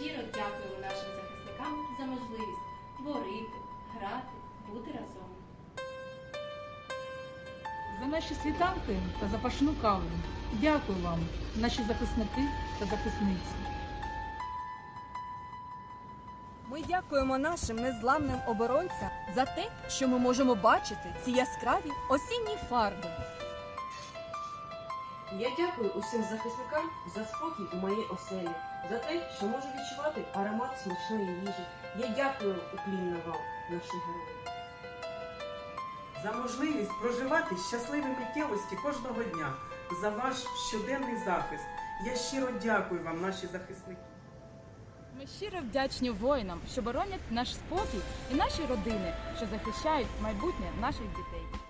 щиро дякуємо нашим захисникам за можливість творити, грати, бути разом. За наші світанки та запашну каву. Дякую вам, наші захисники та захисниці. Ми дякуємо нашим незламним оборонцям за те, що ми можемо бачити ці яскраві осінні фарби. Я дякую усім захисникам за спокій у моїй оселі, за те, що можу відчувати аромат смачної їжі. Я дякую уклінно вам, наші герої. за можливість проживати щасливі миттєвості кожного дня, за ваш щоденний захист. Я щиро дякую вам, наші захисники. Ми щиро вдячні воїнам, що боронять наш спокій і наші родини, що захищають майбутнє наших дітей.